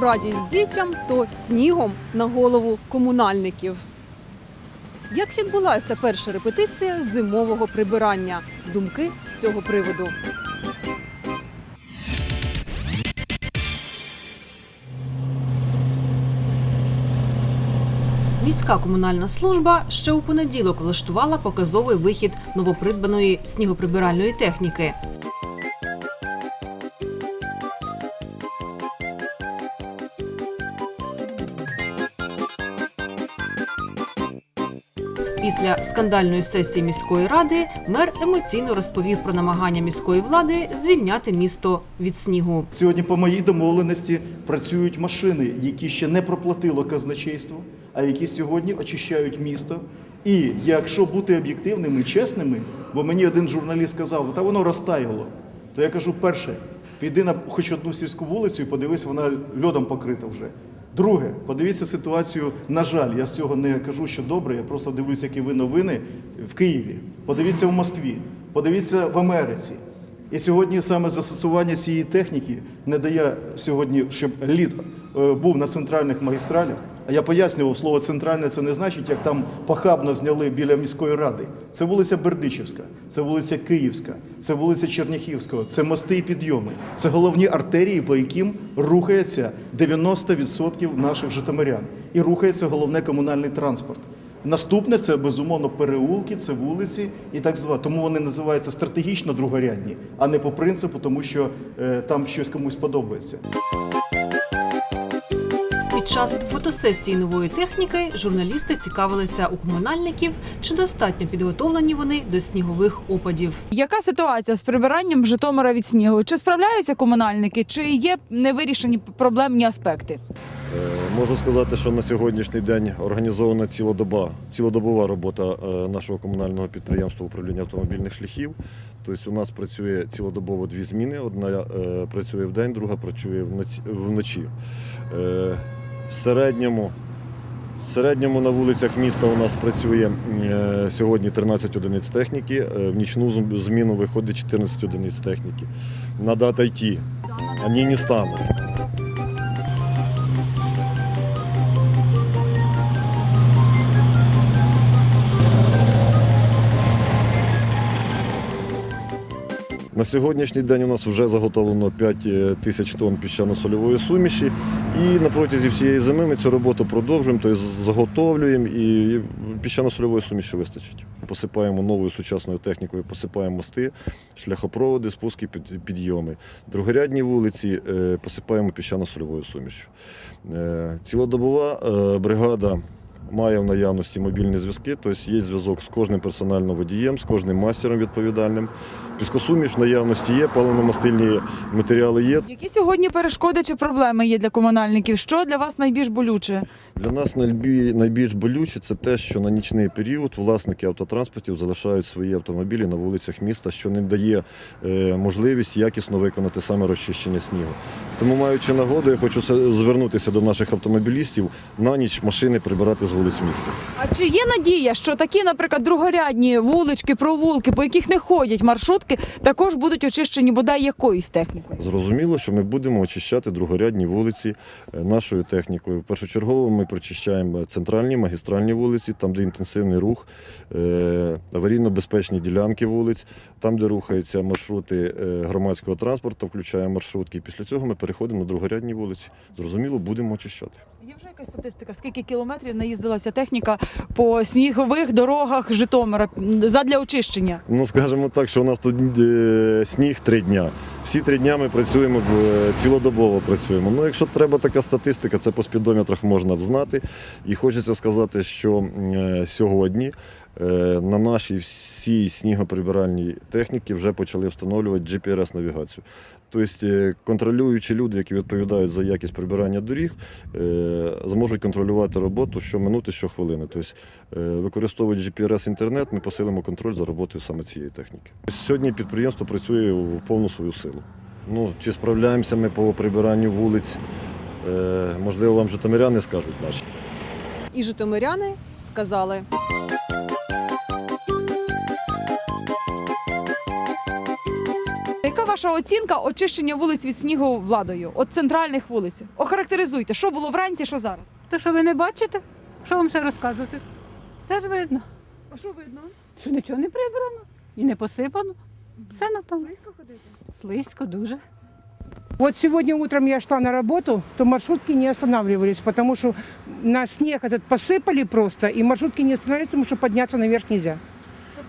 радість дітям, то снігом на голову комунальників. Як відбулася перша репетиція зимового прибирання? Думки з цього приводу. Міська комунальна служба ще у понеділок влаштувала показовий вихід новопридбаної снігоприбиральної техніки. Після скандальної сесії міської ради мер емоційно розповів про намагання міської влади звільняти місто від снігу. Сьогодні по моїй домовленості працюють машини, які ще не проплатило казначейство, а які сьогодні очищають місто. І якщо бути об'єктивними чесними, бо мені один журналіст сказав, та воно розтаяло, то я кажу, перше, піди на хоч одну сільську вулицю і подивись, вона льодом покрита вже. Друге, подивіться ситуацію. На жаль, я з цього не кажу, що добре. Я просто дивлюся, які ви новини в Києві. Подивіться в Москві, подивіться в Америці. І сьогодні саме застосування цієї техніки не дає сьогодні, щоб лід е, був на центральних магістралях. А я пояснював, слово центральне це не значить, як там похабно зняли біля міської ради. Це вулиця Бердичівська, це вулиця Київська, це вулиця Черняхівського, це мости і підйоми. Це головні артерії, по яким рухається 90% наших житомирян. І рухається головне комунальний транспорт. Наступне це безумовно переулки, це вулиці і так звати. Тому вони називаються стратегічно другорядні, а не по принципу, тому що е, там щось комусь подобається. Під час фотосесії нової техніки журналісти цікавилися у комунальників, чи достатньо підготовлені вони до снігових опадів. Яка ситуація з прибиранням Житомира від снігу? Чи справляються комунальники, чи є невирішені проблемні аспекти? Е, Можу сказати, що на сьогоднішній день організована цілодоба, цілодобова робота е, нашого комунального підприємства управління автомобільних шляхів. Тобто у нас працює цілодобово дві зміни. Одна е, працює в день, друга працює вночі- вночі. В середньому, в середньому на вулицях міста у нас працює е, сьогодні 13 одиниць техніки, е, в нічну зміну виходить 14 одиниць техніки. Надо отойти. ані не станут. На сьогоднішній день у нас вже заготовлено 5 тисяч тонн піщано-сольової суміші. І на протязі всієї зими ми цю роботу продовжуємо, тобто заготовлюємо і піщано-сольової суміші вистачить. Посипаємо новою сучасною технікою, посипаємо мости, шляхопроводи, спуски, підйоми. Другорядні вулиці е, посипаємо піщано-сольовою сумішю. Е, Цілодобова е, бригада має в наявності мобільні зв'язки, тобто є зв'язок з кожним персональним водієм, з кожним мастером відповідальним. Піскосуміш в наявності є, паливно-мастильні матеріали є. Які сьогодні перешкоди чи проблеми є для комунальників? Що для вас найбільш болюче? Для нас найбільш болюче це те, що на нічний період власники автотранспортів залишають свої автомобілі на вулицях міста, що не дає е, можливість якісно виконати саме розчищення снігу. Тому, маючи нагоду, я хочу звернутися до наших автомобілістів на ніч машини прибирати з вулиць міста. А чи є надія, що такі, наприклад, другорядні вулички, провулки, по яких не ходять маршрутки, також будуть очищені бодай якоюсь технікою? Зрозуміло, що ми будемо очищати другорядні вулиці е, нашою технікою. Першочергово ми прочищаємо центральні магістральні вулиці, там, де інтенсивний рух, е, аварійно-безпечні ділянки вулиць, там, де рухаються маршрути е, громадського транспорту, включає маршрутки. Після цього ми переходимо на другорядні вулиці. Зрозуміло, будемо очищати. Є вже якась статистика, скільки кілометрів наїздилася техніка по снігових дорогах Житомира задля очищення? Ну, скажімо так, що у нас тут е, сніг три дня. Всі три дня ми працюємо е, цілодобово працюємо. Ну, якщо треба така статистика, це по спідометрах можна взнати. І хочеться сказати, що е, сьогодні е, на нашій всій снігоприбиральній техніці вже почали встановлювати GPS-навігацію. Тобто е, контролюючі люди, які відповідають за якість прибирання доріг, е, зможуть контролювати роботу щоминути, щохвилини. Тобто, е, використовуючи GPS-інтернет, ми посилимо контроль за роботою саме цієї техніки. Сьогодні підприємство працює в повну свою силу. Ну, чи справляємося ми по прибиранню вулиць? Можливо, вам житомиряни скажуть наші. І житомиряни сказали. Яка ваша оцінка очищення вулиць від снігу владою? От центральних вулиць? Охарактеризуйте, що було вранці, що зараз? То що ви не бачите? Що вам ще розказувати? Все ж видно, А що видно? що нічого не прибрано і не посипано. Все на тому. Близько ходити. Слизько дуже. Вот сегодня утром я шла на работу, то маршрутки не останавливались, потому что на снег этот посыпали просто, и маршрутки не останавливались, потому что подняться наверх нельзя.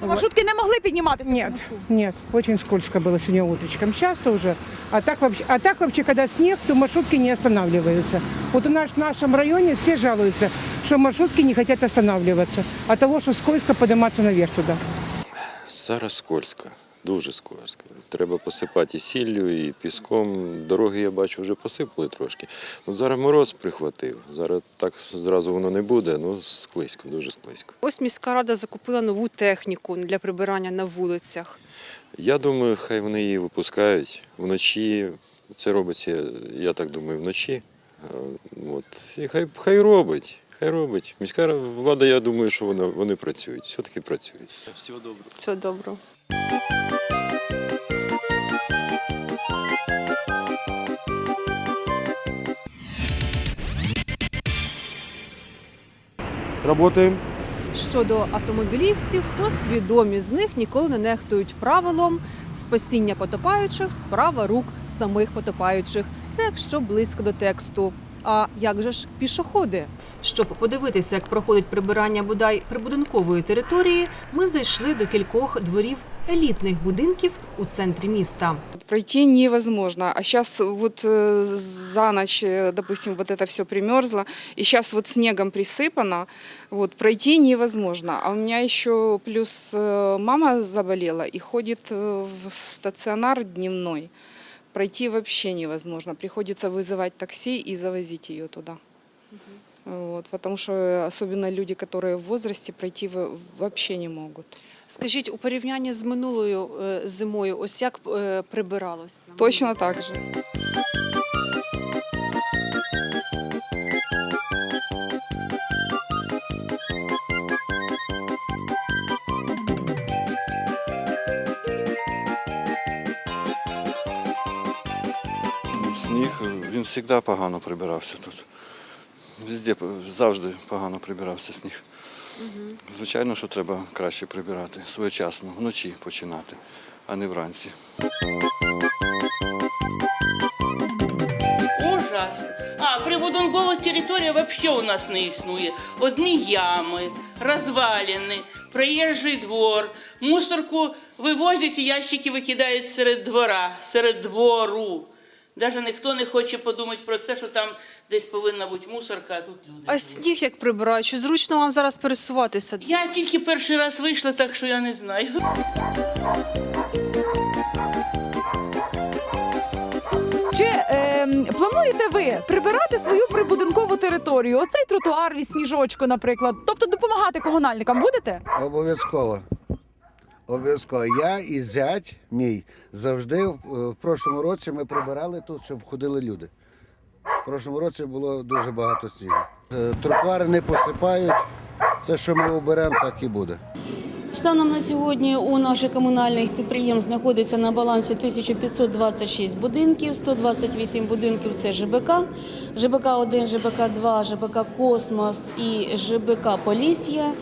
Маршрутки не могли підніматися? Ні, Нет, очень скользко было сегодня утречком. Часто уже. А так вообще, а так вообще, когда снег, то маршрутки не останавливаются. Вот у нас в нашем районе все жалуются, что маршрутки не хотят останавливаться от того, что скользко подниматься наверх туда. Зараз скользко, дуже скользко. Треба посипати і сіллю, і піском. Дороги, я бачу, вже посипали трошки. От зараз мороз прихватив. Зараз так зразу воно не буде, ну склизько, дуже склизько. Ось міська рада закупила нову техніку для прибирання на вулицях. Я думаю, хай вони її випускають вночі. Це робиться, я так думаю, вночі. От. І хай, хай робить. Хай робить. Міська влада, я думаю, що вона, вони працюють. Все-таки працюють. Це добре. Работаем. Щодо автомобілістів, то свідомі з них ніколи не нехтують правилом спасіння потопаючих справа рук самих потопаючих. Це якщо близько до тексту. А як же ж пішоходи? Щоб подивитися, як проходить прибирання бодай прибудинкової території, ми зайшли до кількох дворів елітних будинків у центрі міста. Пройти невозможно. А сейчас вот э, за ночь, э, допустим, вот это все примерзло, и сейчас вот снегом присыпано, вот пройти невозможно. А у меня еще плюс э, мама заболела и ходит э, в стационар дневной. Пройти вообще невозможно. Приходится вызывать такси и завозить ее туда. Вот, потому что особенно люди, которые в возрасте, пройти в- вообще не могут. Скажіть, у порівнянні з минулою е, зимою, ось як е, прибиралося? Точно так же. Сніг, він завжди погано прибирався тут. Везде завжди погано прибирався сніг. Звичайно, що треба краще прибирати, своєчасно, вночі починати, а не вранці. Ужас. А, прибудинкова територія взагалі у нас не існує. Одні ями, розвалини, проїжджий двор, мусорку вивозять і ящики викидають серед двора, серед двору. Навіть ніхто не хоче подумати про це, що там десь повинна бути мусорка, а тут люди. А сніг як прибирають? Чи зручно вам зараз пересуватися? Я тільки перший раз вийшла, так що я не знаю. Чи ем, плануєте ви прибирати свою прибудинкову територію? Оцей тротуар від сніжочку, наприклад. Тобто допомагати комунальникам будете? Обов'язково. Обов'язково. Я і зять мій завжди в, в прошлому році ми прибирали тут, щоб ходили люди. В прошлому році було дуже багато снігу. Е, Тротуари не посипають. Це, що ми оберемо, так і буде. Станом на сьогодні у наших комунальних підприємств знаходиться на балансі 1526 будинків, 128 будинків це ЖБК, ЖБК 1, ЖБК 2, ЖБК Космос і ЖБК Полісія.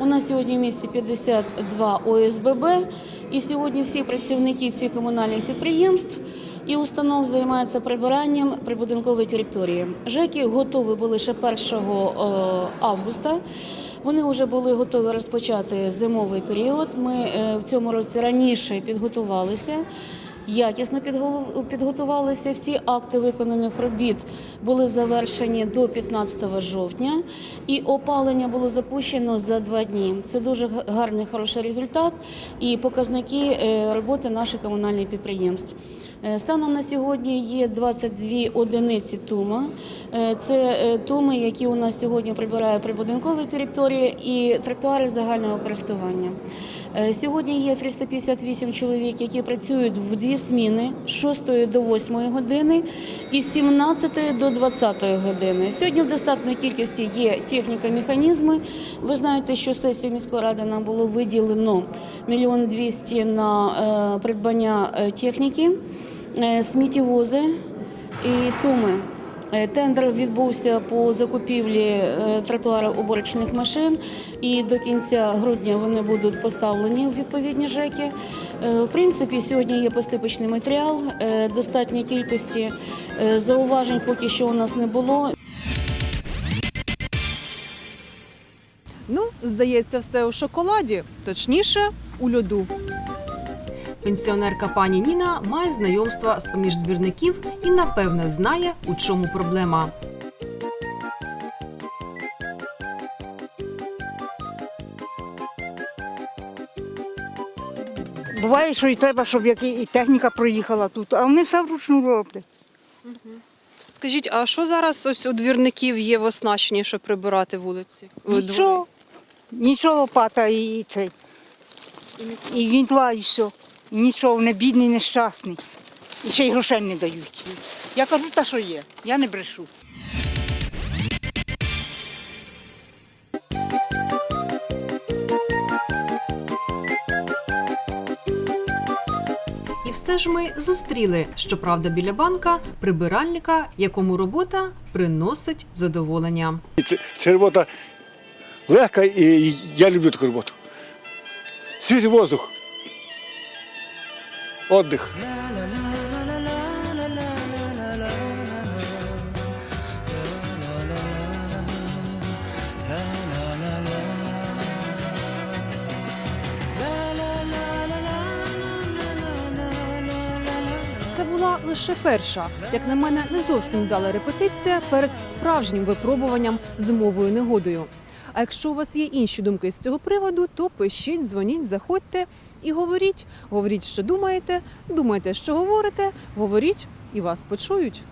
У нас сьогодні в місті 52 ОСББ. І сьогодні всі працівники цих комунальних підприємств і установ займаються прибиранням прибудинкової території. ЖЕКи готові були ще 1 е, августа. Вони вже були готові розпочати зимовий період. Ми е, в цьому році раніше підготувалися. Якісно підготувалися. Всі акти виконаних робіт були завершені до 15 жовтня, і опалення було запущено за два дні. Це дуже гарний хороший результат і показники е, роботи наших комунальних підприємств. Е, Станом на сьогодні є 22 одиниці тума. Е, Це туми, які у нас сьогодні прибирає прибудинкові території і тротуари загального користування. Е, Сьогодні є 358 чоловік, які працюють в дві зміни з 6 до 8 години і з 17 до 20 години. Сьогодні в достатній кількості є техніка, механізми. Ви знаєте, що сесію міської ради нам було виділено мільйон двісті на е, придбання е, техніки, сміттєвози і туми. Е, Тендер відбувся по закупівлі е, тротуарів уборочних машин, і до кінця грудня вони будуть поставлені в відповідні ЖЕКи. Е, В принципі, сьогодні є посипочний матеріал, достатньої кількості зауважень поки що у нас не було. Ну, здається, все у шоколаді, точніше, у льоду. Пенсіонерка пані Ніна має знайомства з поміж двірників і напевне знає, у чому проблема. Буває, що і треба, щоб і техніка проїхала тут, а вони все вручну роблять. Скажіть, а що зараз ось у двірників є в оснащенні, щоб прибирати вулиці? Нічого, нічого лопата і, і цей. І вінтла, і все. І нічого, вони бідні, нещасні. І ще й грошей не дають. Я кажу, та що є, я не брешу. І все ж ми зустріли, щоправда, біля банка прибиральника, якому робота приносить задоволення. Це, це робота легка і я люблю таку роботу. Свіжий воздух. Отдих. Це була лише перша, як на мене, не зовсім вдала репетиція перед справжнім випробуванням зимовою негодою. А якщо у вас є інші думки з цього приводу, то пишіть, дзвоніть, заходьте і говоріть. Говоріть, що думаєте, думайте, що говорите, говоріть, і вас почують.